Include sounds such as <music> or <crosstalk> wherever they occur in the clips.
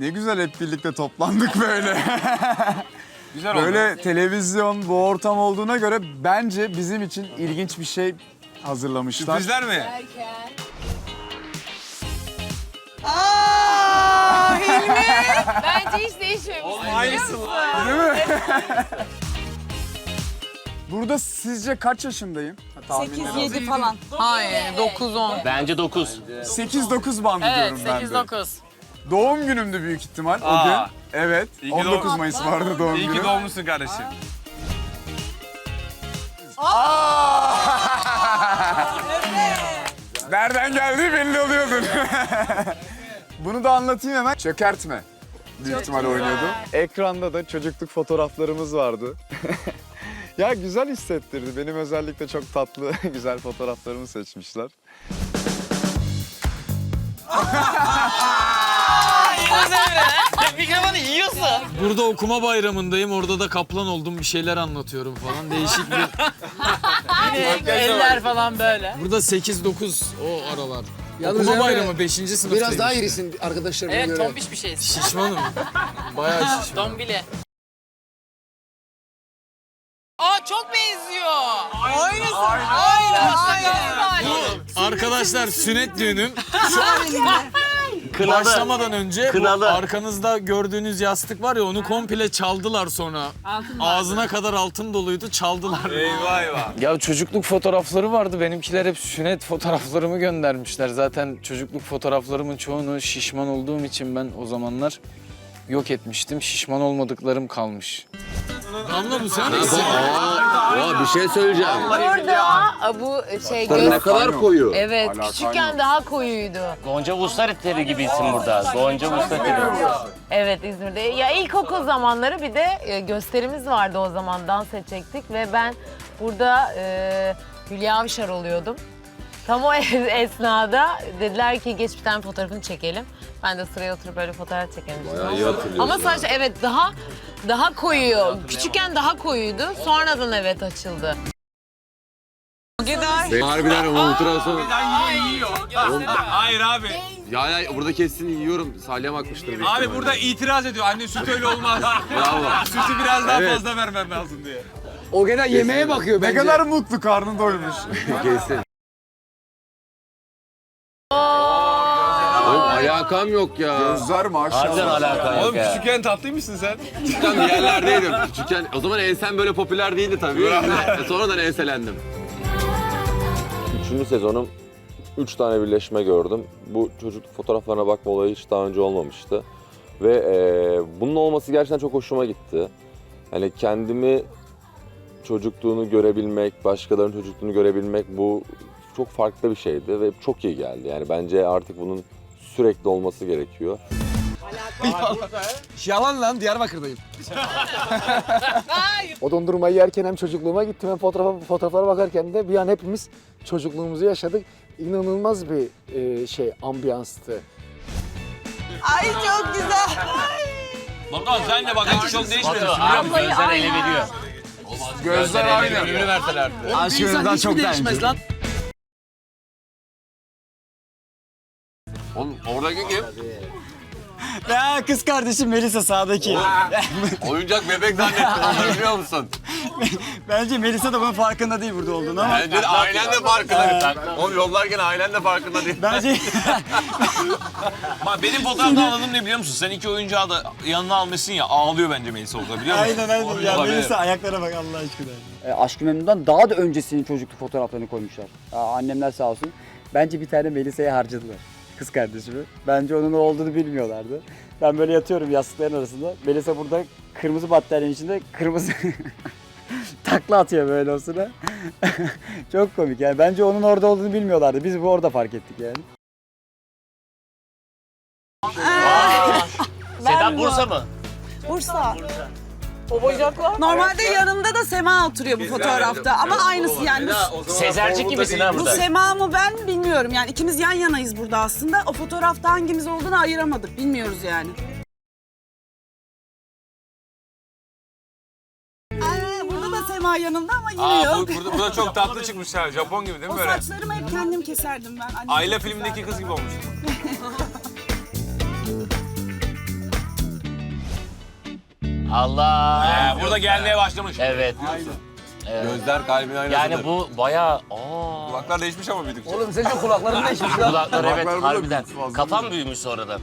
Ne güzel hep birlikte toplandık böyle. <laughs> Güzel oldu. böyle televizyon bu ortam olduğuna göre bence bizim için ilginç bir şey hazırlamışlar. Sürprizler mi? <laughs> Bence hiç değişmemiş. Aynısı. <laughs> Burada sizce kaç yaşındayım? Ha, tahminler alayım. 8-7 falan. Hayır 9-10. Bence 9. 8-9 bandı Evet diyorum ben de. 8-9. Doğum günümdü büyük ihtimal o Aa. gün. Evet. İyi ki 19 doğ- Mayıs vardı doğum İyi günü. ki doğmuşsun kardeşim. <laughs> Nereden geldiği belli oluyordur. <laughs> Bunu da anlatayım hemen. Çökertme. Büyük ihtimal oynuyordu. Ekranda da çocukluk fotoğraflarımız vardı. <laughs> ya güzel hissettirdi. Benim özellikle çok tatlı, güzel fotoğraflarımı seçmişler. Mikrofonu yiyorsun. Burada okuma bayramındayım. Orada da kaplan oldum. Bir şeyler anlatıyorum falan. Değişik bir... <laughs> Eller falan böyle. Burada 8-9 o aralar. okuma bayramı 5. sınıftayım. Biraz daha irisin arkadaşlarıma Evet göre. tombiş bir şeysin. Şişmanım. Bayağı <laughs> şişman. Dombili. Aa çok benziyor. Aynısı. Aynı. Aynı. Arkadaşlar sünnet düğünüm. <laughs> Kınalı. Başlamadan önce Kınalı. bu arkanızda gördüğünüz yastık var ya onu komple çaldılar sonra. Ağzına kadar altın doluydu çaldılar. Eyvah eyvah. Ya çocukluk fotoğrafları vardı. Benimkiler hep sünnet fotoğraflarımı göndermişler. Zaten çocukluk fotoğraflarımın çoğunu şişman olduğum için ben o zamanlar yok etmiştim. Şişman olmadıklarım kalmış. Damla bu sen misin? Aa, bir şey söyleyeceğim. Burada bu şey Ne göz... kadar koyu. Evet küçükken daha koyuydu. Gonca Vuslat teri gibisin burada. Gonca Vuslat teri. Evet İzmir'de. Ya ilkokul zamanları bir de e, gösterimiz vardı o zaman dans edecektik ve ben burada e, Hülya Avşar oluyordum. Tam o <laughs> esnada dediler ki geç bir tane fotoğrafını çekelim. Ben de sıraya oturup böyle fotoğraf çekelim. Bayağı iyi hatırlıyorsun. Ama saç evet daha daha koyu. Küçükken daha koyuydu. Sonradan evet açıldı. Harbiden o ultrason. Hayır abi. Ya ya burada kesin yiyorum. Salyam akmıştır. büyük Abi ihtimalle. burada itiraz ediyor. Anne süt öyle olmaz. <laughs> Bravo. Sütü biraz daha Evet. fazla vermem lazım diye. O gene yemeğe bakıyor Ne kadar mutlu karnı doymuş. Kesin. Alakam yok ya. Gözler Harbiden maşallah. alaka yok Oğlum ya. küçükken tatlıymışsın sen. Küçükken bir yerlerdeydim. Küçükken o zaman ensen böyle popüler değildi tabii. Sonradan enselendim. Üçüncü sezonum 3 tane birleşme gördüm. Bu çocukluk fotoğraflarına bakma olayı hiç daha önce olmamıştı. Ve e, bunun olması gerçekten çok hoşuma gitti. Hani kendimi çocukluğunu görebilmek, başkalarının çocukluğunu görebilmek bu çok farklı bir şeydi ve çok iyi geldi. Yani bence artık bunun sürekli olması gerekiyor. <laughs> Yalan lan Diyarbakır'dayım. o dondurmayı yerken hem çocukluğuma gittim hem fotoğrafa, fotoğraflara bakarken de bir an hepimiz çocukluğumuzu yaşadık. İnanılmaz bir e, şey ambiyanstı. Ay çok güzel. Bakalım sen de bakalım çok abi gözler ele veriyor. Gözler aynı. Ömrünü verselerdi. Aşkınızdan çok değişmez lan. Oğlum oradaki kim? Ya kız kardeşim Melisa sağdaki. Oyuncak bebek zannettim onu biliyor musun? <laughs> Bence Melisa da bunun farkında değil burada olduğunu ama. Bence de ailen de farkında. Oğlum yollarken ailen de farkında değil. Bence <laughs> Bak benim fotoğrafta anladığım ne biliyor musun? Sen iki oyuncağı da yanına almışsın ya ağlıyor bence Melisa orada biliyor musun? aynen aynen ya Olabilir. Melisa ayaklara bak Allah aşkına. E, Aşk-ı Memnun'dan daha da öncesinin çocukluk fotoğraflarını koymuşlar. Aa, annemler sağ olsun. Bence bir tane Melisa'ya harcadılar. Kız kardeşimi. Bence onun o olduğunu bilmiyorlardı. Ben böyle yatıyorum yastıkların arasında. Melisa burada kırmızı battaniyenin içinde kırmızı <laughs> takla atıyor böyle o sıra. <laughs> Çok komik yani. Bence onun orada olduğunu bilmiyorlardı. Biz bu orada fark ettik yani. Sedat Bursa mı? Bursa. Normalde yanımda da Sema oturuyor bu fotoğrafta ama aynısı yani. Bu, Sezercik gibisin ha bu burada. Sema mı ben bilmiyorum yani ikimiz yan yanayız burada aslında. O fotoğrafta hangimiz olduğunu ayıramadık bilmiyoruz yani. Aa, burada da Sema yanımda ama yine Aa, yok. bu, burada, burada çok tatlı çıkmış ya. Japon gibi değil O mi böyle? saçlarımı hep kendim keserdim ben. Annem Aile çok filmindeki kız gibi olmuş. <laughs> Allah. Ee, burada gelmeye başlamış. Evet. Gözler kalbin aynasıdır. Yani bu bayağı... Aa. Kulaklar değişmiş ama bir tık. Oğlum senin kulakların değişmiş lan. Kulaklar evet Kulaklar burada harbiden. büyümüş fazla. Kafam büyümüş sonradan.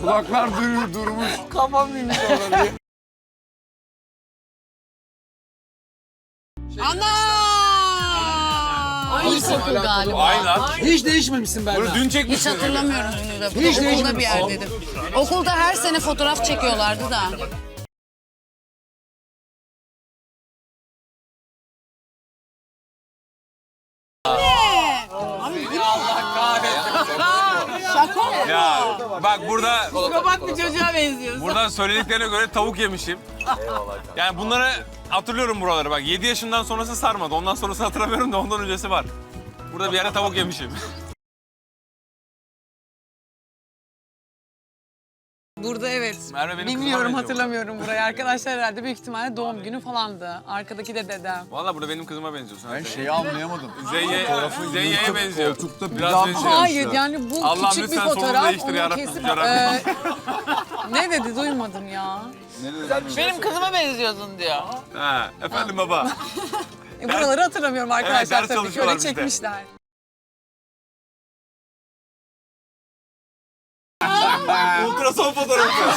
<laughs> Kulaklar dur, durmuş. İlkokul galiba. Aynen. Hiç değişmemişsin ben. Bunu dün Hiç çekmişsin. hatırlamıyorum bunu da. Hiç Okulda değişmemiş. bir yerdeydim. Okulda her sene fotoğraf çekiyorlardı da. <laughs> Ya bak burada Bak bir çocuğa benziyorsun. buradan söylediklerine göre tavuk yemişim. Yani bunları hatırlıyorum buraları bak 7 yaşından sonrası sarmadı. Ondan sonrası hatırlamıyorum da ondan öncesi var. Burada bir yere tavuk yemişim. Burada evet. Merve benim Bilmiyorum benziyor hatırlamıyorum burayı. Arkadaşlar herhalde büyük ihtimalle doğum günü falandı. Arkadaki de dedem. Valla burada benim kızıma benziyorsun. Ben şeyi anlayamadım. Zeyye, Zeyye'ye benziyor. Koltukta bir Biraz daha benziyor. Hayır yani bu Allah'ım küçük bir lütfen sonunu fotoğraf. değiştir Onu yarabbim, kesip... yarabbim. Ee, ne dedi duymadım ya. Benim kızıma benziyorsun diyor. Ha, efendim baba. <laughs> E, buraları hatırlamıyorum arkadaşlar ders tabii. çalışıyorlar Şöyle bizde. çekmişler. <laughs> Ultrason fotoğrafı.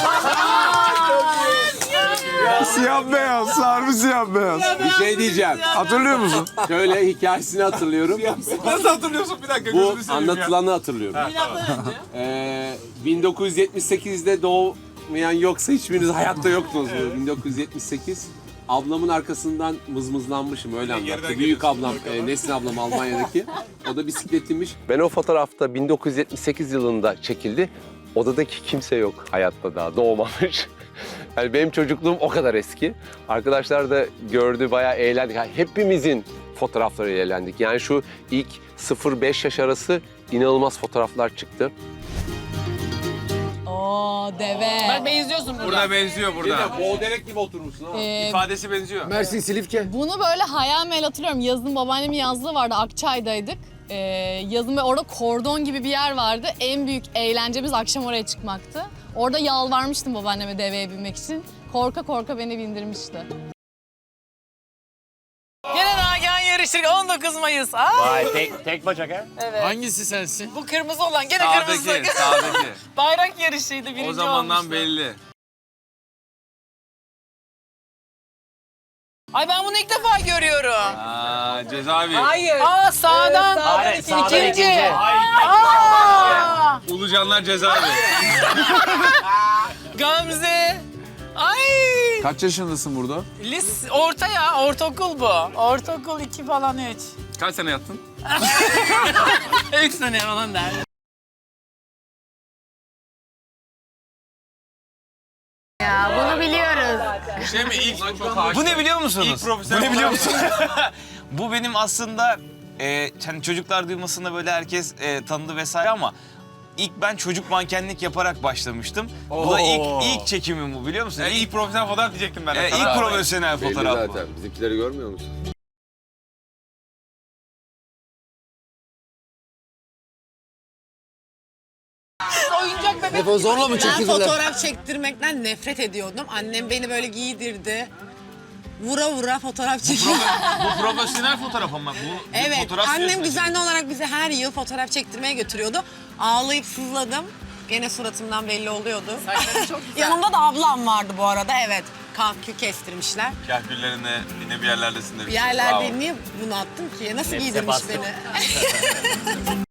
<laughs> Siyah beyaz, harbi siyah beyaz. Bir şey diyeceğim. Hatırlıyor musun? Şöyle hikayesini hatırlıyorum. Nasıl hatırlıyorsun? Bir dakika Bu gözünü seveyim ya. anlatılanı hatırlıyorum. Ee, 1978'de doğmayan yoksa hiçbiriniz hayatta yoktunuz. bu. 1978. Ablamın arkasından mızmızlanmışım öyle anlattı. Büyük ablam, e, Nesin ablam Almanya'daki. O da bisikletliymiş. Ben o fotoğrafta 1978 yılında çekildi. Odadaki kimse yok hayatta daha doğmamış. <laughs> Yani benim çocukluğum o kadar eski. Arkadaşlar da gördü bayağı eğlendik. Yani hepimizin fotoğrafları eğlendik. Yani şu ilk 0-5 yaş arası inanılmaz fotoğraflar çıktı. Oo deve. Bak benziyorsun burada. Burada benziyor burada. Boğderek gibi oturmuşsun ha. Ee, İfadesi benziyor. Mersin Silifke. bunu böyle hayal meyal hatırlıyorum. Yazın babaannemin yazlığı vardı. Akçay'daydık. Ee, yazın ve orada kordon gibi bir yer vardı. En büyük eğlencemiz akşam oraya çıkmaktı. Orada yalvarmıştım babaanneme deveye binmek için. Korka korka beni bindirmişti. Yarıştık 19 Mayıs. Aa, Vay tek, tek bacak ha? Hangisi sensin? bu kırmızı olan gene Sağdaki, kırmızı. sağdaki. <laughs> Bayrak yarışıydı birinci O zamandan olmuştu. belli. Ay ben bunu ilk defa görüyorum. Aa, cezaevi. Hayır. Aa sağdan. Hayır, sağdan İkinci. ikinci. Aa, Ulucanlar cezaevi. <laughs> Gamze. Kaç yaşındasın burada? Lis orta ya ortaokul bu. Ortaokul 2 falan 3. Kaç sene yattın? <laughs> 3 sene falan der. Ya bunu biliyoruz. Şey mi ilk... Bu ne biliyor musunuz? Bu ne biliyor musunuz? <laughs> Bu benim aslında e, hani çocuklar duymasında böyle herkes e, tanıdı vesaire ama ilk ben çocuk mankenlik yaparak başlamıştım. Bu da ilk ilk çekimim bu biliyor musun? ilk profesyonel fotoğraf diyecektim ben. E, ilk profesyonel Belli fotoğraf bu. zaten. Bizimkileri görmüyor musun? Oyuncak bebek. Zorla mı Ben çekildiler? fotoğraf çektirmekten nefret ediyordum. Annem beni böyle giydirdi. Vura vura fotoğraf çekiyor. Bu profesyonel fotoğraf ama bu Evet, fotoğraf annem stüdyosu. düzenli olarak bizi her yıl fotoğraf çektirmeye götürüyordu. Ağlayıp sızladım. Gene suratımdan belli oluyordu. <laughs> Yanımda da ablam vardı bu arada, evet. Kalkü kestirmişler. Kahküllerine yine bir yerlerdesin demiş. Bir yerlerde niye bunu attım ki? Nasıl Nefse giydirmiş beni? <laughs>